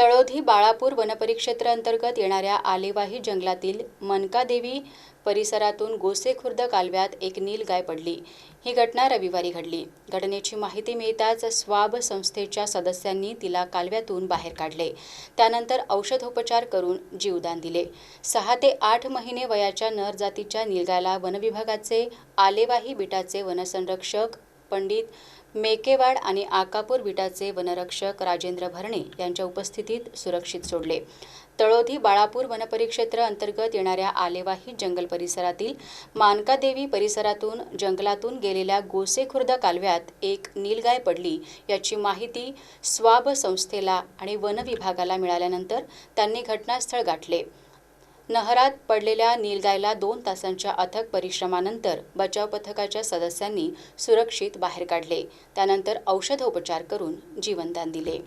तळोधी बाळापूर वनपरिक्षेत्र अंतर्गत येणाऱ्या आलेवाही जंगलातील मनकादेवी परिसरातून गोसेखुर्द कालव्यात एक नीलगाय पडली. ही घटना रविवारी घडली. घटनेची माहिती मिळताच स्वाब संस्थेच्या सदस्यांनी तिला कालव्यातून बाहेर काढले. त्यानंतर औषधोपचार करून जीवदान दिले. सहा ते आठ महिने वयाच्या नर जातीच्या नीलगायला वनविभागाचे आलेवाही बिटाचे वनसंरक्षक पंडित मेकेवाड आणि आकापूर बिटाचे वनरक्षक राजेंद्र भरणे यांच्या उपस्थितीत सुरक्षित सोडले. तळोधी बाळापूर वनपरिक्षेत्र अंतर्गत येणाऱ्या आलेवाही जंगल परिसरातील मानकादेवी परिसरातून जंगलातून गेलेल्या गोसेखुर्द कालव्यात एक नीलगाय पडली. याची माहिती स्वाब संस्थेला आणि वन विभागाला मिळाल्यानंतर त्यांनी घटनास्थळ गाठले. नहरात पडलेल्या नीलगायला दोन तासांच्या अथक परिश्रमानंतर बचाव पथकाच्या सदस्यांनी सुरक्षित बाहेर काढले. त्यानंतर औषधोपचार करून जीवनदान दिले.